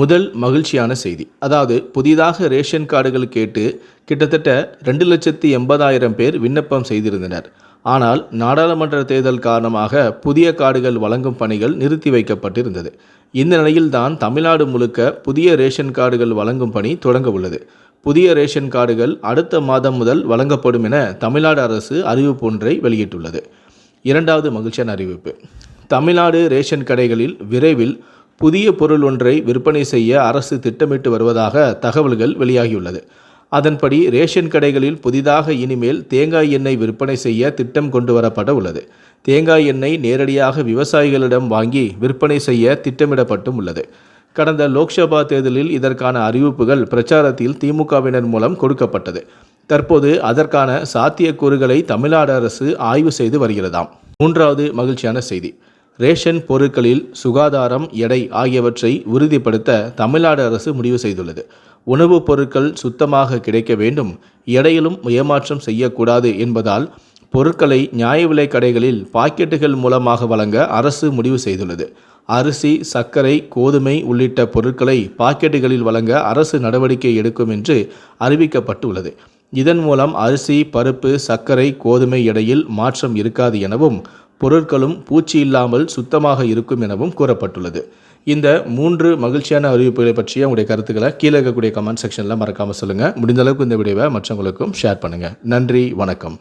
முதல் மகிழ்ச்சியான செய்தி. அதாவது புதிதாக ரேஷன் கார்டுகள் கேட்டு கிட்டத்தட்ட ரெண்டு லட்சத்தி எண்பதாயிரம் பேர் விண்ணப்பம் செய்திருந்தனர். ஆனால் நாடாளுமன்ற தேர்தல் காரணமாக புதிய கார்டுகள் வழங்கும் பணிகள் நிறுத்தி வைக்கப்பட்டிருந்தது. இந்த நிலையில்தான் தமிழ்நாடு முழுக்க புதிய ரேஷன் கார்டுகள் வழங்கும் பணி தொடங்க உள்ளது. புதிய ரேஷன் கார்டுகள் அடுத்த மாதம் முதல் வழங்கப்படும் என தமிழ்நாடு அரசு அறிவிப்பு ஒன்றை வெளியிட்டுள்ளது. இரண்டாவது மகிழ்ச்சியான அறிவிப்பு. தமிழ்நாடு ரேஷன் கடைகளில் விரைவில் புதிய பொருள் ஒன்றை விற்பனை செய்ய அரசு திட்டமிட்டு வருவதாக தகவல்கள் வெளியாகியுள்ளது. அதன்படி ரேஷன் கடைகளில் புதிதாக இனிமேல் தேங்காய் எண்ணெய் விற்பனை செய்ய திட்டம் கொண்டு வரப்பட உள்ளது. தேங்காய் எண்ணெய் நேரடியாக விவசாயிகளிடம் வாங்கி விற்பனை செய்ய திட்டமிடப்பட்டும் உள்ளது. கடந்த லோக்சபா தேர்தலில் இதற்கான அறிவிப்புகள் பிரச்சாரத்தில் திமுகவினர் மூலம் கொடுக்கப்பட்டது. தற்போது அதற்கான சாத்தியக்கூறுகளை தமிழ்நாடு அரசு ஆய்வு செய்து வருகிறதாம். மூன்றாவது மகிழ்ச்சியான செய்தி. ரேஷன் பொருட்களில் சுகாதாரம் எடை ஆகியவற்றை உறுதிப்படுத்த தமிழ்நாடு அரசு முடிவு செய்துள்ளது. உணவுப் பொருட்கள் சுத்தமாக கிடைக்க வேண்டும். எடையிலும் ஏமாற்றம் செய்யக்கூடாது என்பதால் பொருட்களை நியாய விலை கடைகளில் பாக்கெட்டுகள் மூலமாக வழங்க அரசு முடிவு செய்துள்ளது. அரிசி சர்க்கரை கோதுமை உள்ளிட்ட பொருட்களை பாக்கெட்டுகளில் வழங்க அரசு நடவடிக்கை எடுக்கும் என்று அறிவிக்கப்பட்டுள்ளது. இதன் மூலம் அரிசி பருப்பு சர்க்கரை கோதுமை எடையில் மாற்றம் இருக்காது எனவும் பொருட்களும் பூச்சி இல்லாமல் சுத்தமாக இருக்கும் எனவும் கூறப்பட்டுள்ளது. இந்த மூன்று மகிழ்ச்சியான அறிவிப்புகளை பற்றிய உங்களுடைய கருத்துக்களை கீழே இருக்கக்கூடிய கமெண்ட் செக்ஷனில் மறக்காமல் சொல்லுங்கள் முடிந்த அளவுக்கு இந்த வீடியோவை மற்றவங்களுக்கும் ஷேர் பண்ணுங்கள் நன்றி வணக்கம்.